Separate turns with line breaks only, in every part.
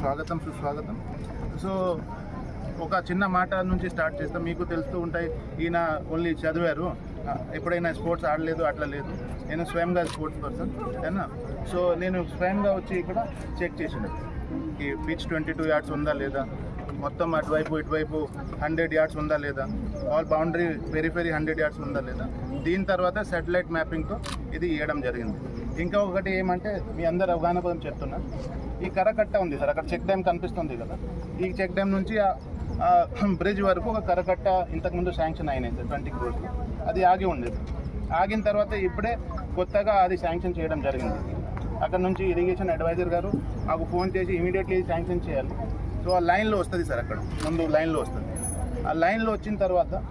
స్వాగతం సుస్వాగతం. సో ఒక చిన్న మాట నుంచి స్టార్ట్ చేస్తాం. మీకు తెలుస్తూ ఉంటాయి ఈయన ఓన్లీ చదివారు. ఎప్పుడైనా స్పోర్ట్స్ ఆడలేదు అట్లా లేదు. నేను స్వయంగా స్పోర్ట్స్ పర్సన్ అయినా సో నేను స్వయంగా వచ్చి ఇక్కడ చెక్ చేసిన. ఈ పిచ్ ట్వంటీ టూ యార్డ్స్ ఉందా లేదా? మొత్తం అటువైపు ఇటువైపు హండ్రెడ్ యార్డ్స్ ఉందా లేదా? All boundary periphery hundred yards ఉందా లేదా? దీని తర్వాత సాటిలైట్ మ్యాపింగ్తో ఇది ఇవ్వడం జరిగింది. ఇంకా ఒకటి ఏమంటే మీ అందరు అవగాహన కోసం చెప్తున్నా. ఈ కరకట్ట ఉంది సార్ అక్కడ చెక్ డ్యామ్ కనిపిస్తుంది కదా. ఈ చెక్ డ్యామ్ నుంచి బ్రిడ్జ్ వరకు ఒక కరకట్ట ఇంతకుముందు శాంక్షన్ అయినాయి సార్ ట్వంటీ క్రోర్స్ అది ఆగి ఉండేది. ఆగిన తర్వాత ఇప్పుడే కొత్తగా అది శాంక్షన్ చేయడం జరిగింది. అక్కడ నుంచి ఇరిగేషన్ అడ్వైజర్ గారు మాకు ఫోన్ చేసి ఇమీడియట్లీ శాంక్షన్ చేయాలి. సో ఆ లైన్లో వస్తుంది సార్ అక్కడ ముందు లైన్లో వస్తుంది. ఆ లైన్లో వచ్చిన తర్వాత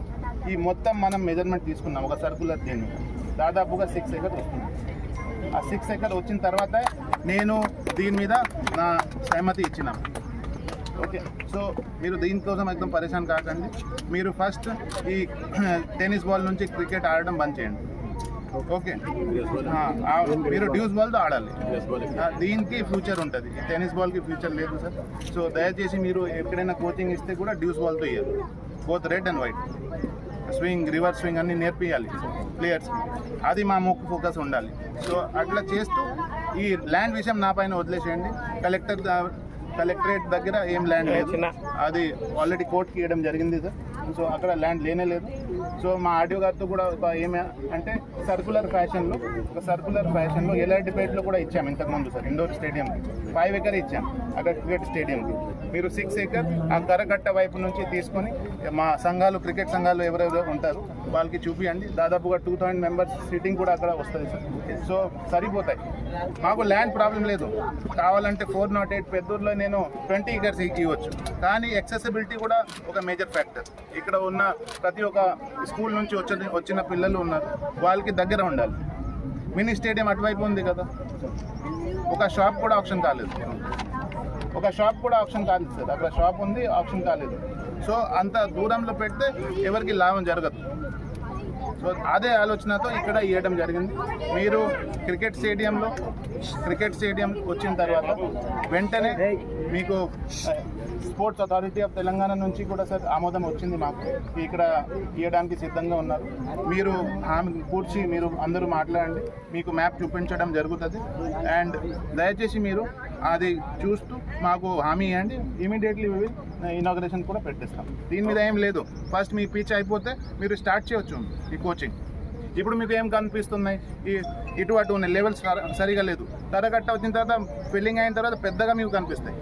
ఈ మొత్తం మనం మెజర్మెంట్ తీసుకున్నాం ఒక సర్కులర్ దీన్ని. దాదాపుగా సిక్స్ ఎకర్స్ వస్తుంది. ఆ సిక్స్ ఎకర్ వచ్చిన తర్వాత నేను దీని మీద నా సహమతి ఇచ్చిన. ఓకే సో మీరు దీనికోసం ఎక్కడ పరేషాన్ కాకండి. మీరు ఫస్ట్ ఈ టెన్నిస్ బాల్ నుంచి క్రికెట్ ఆడడం బంద్ చేయండి. ఓకే? మీరు డ్యూస్ బాల్తో ఆడాలి. దీనికి ఫ్యూచర్ ఉంటుంది. టెన్నిస్ బాల్కి ఫ్యూచర్ లేదు సార్. సో దయచేసి మీరు ఎక్కడైనా కోచింగ్ ఇస్తే కూడా డ్యూస్ బాల్తో ఇయ్యారు both red and white. Swing reverse swing అన్ని నేర్పియాలి. ప్లేయర్స్ అది మా మొక్కు ఫోకస్ ఉండాలి. సో అట్లా చేస్తూ ఈ ల్యాండ్ విషయం నా పైన వదిలేసేయండి. కలెక్టర్ కలెక్టరేట్ దగ్గర ఏం ల్యాండ్ లేదు. అది ఆల్రెడీ కోర్టుకి ఇవ్వడం జరిగింది సార్ సో అక్కడ ల్యాండ్ లేనే లేదు. సో మా ఆడియో గారితో కూడా ఒక ఏమి అంటే సర్కులర్ ఫ్యాషన్లో ఒక సర్కులర్ ఫ్యాషన్లో ఎల్ఆర్డిపేట్లో కూడా ఇచ్చాము ఇంతకుముందు sir indoor stadium. Five acre ఇచ్చాం అక్కడ క్రికెట్ స్టేడియంకి. మీరు సిక్స్ ఎకర్ ఆ కరగట్ట వైపు నుంచి తీసుకొని మా సంఘాలు క్రికెట్ సంఘాలు ఎవరెవరు ఉంటారు వాళ్ళకి చూపియండి. దాదాపుగా టూ థౌసండ్ మెంబర్స్ సిట్టింగ్ కూడా అక్కడ వస్తుంది సార్. సో సరిపోతాయి. మాకు ల్యాండ్ ప్రాబ్లం లేదు. కావాలంటే ఫోర్ నాట్ ఎయిట్ పెద్దూరులో నేను ట్వంటీ ఎకర్స్ ఇవ్వచ్చు. కానీ యాక్సెసిబిలిటీ కూడా ఒక మేజర్ ఫ్యాక్టర్. ఇక్కడ ఉన్న ప్రతి ఒక్క స్కూల్ నుంచి వచ్చిన వచ్చిన పిల్లలు ఉన్నారు. వాళ్ళకి దగ్గర ఉండాలి. మినీ స్టేడియం అటువైపు ఉంది కదా. ఒక షాప్ కూడా ఆప్షన్ కాలేదు. ఒక షాప్ కూడా ఆప్షన్ కాలేదు సార్. అక్కడ షాప్ ఉంది ఆప్షన్ కాలేదు. సో అంత దూరంలో పెడితే ఎవరికి లాభం జరగదు. సో అదే ఆలోచనతో ఇక్కడ ఇవ్వడం జరిగింది. మీరు క్రికెట్ స్టేడియంలో క్రికెట్ స్టేడియం వచ్చిన తర్వాత వెంటనే మీకు స్పోర్ట్స్ అథారిటీ ఆఫ్ తెలంగాణ నుంచి కూడా సార్ ఆమోదం వచ్చింది మాకు. ఇక్కడ ఇవ్వడానికి సిద్ధంగా ఉన్నారు. మీరు ఆమె కూర్చి మీరు అందరూ మాట్లాడండి. మీకు మ్యాప్ చూపించడం జరుగుతుంది. అండ్ దయచేసి మీరు అది చూస్తూ మాకు హామీ ఇవ్వండి. ఇమీడియట్లీ ఇనాగ్రేషన్ కూడా పెట్టేస్తాం. దీని మీద ఏం లేదు. ఫస్ట్ మీ పిచ్ అయిపోతే మీరు స్టార్ట్ చేయొచ్చు ఈ కోచింగ్ ఇప్పుడు మీకు ఏం కనిపిస్తున్నాయి? ఈ ఇటు అటు ఉన్నాయి లెవెల్స్ సరిగా లేదు. తరగట్ట వచ్చిన తర్వాత ఫిల్లింగ్ అయిన తర్వాత పెద్దగా మీకు కనిపిస్తాయి.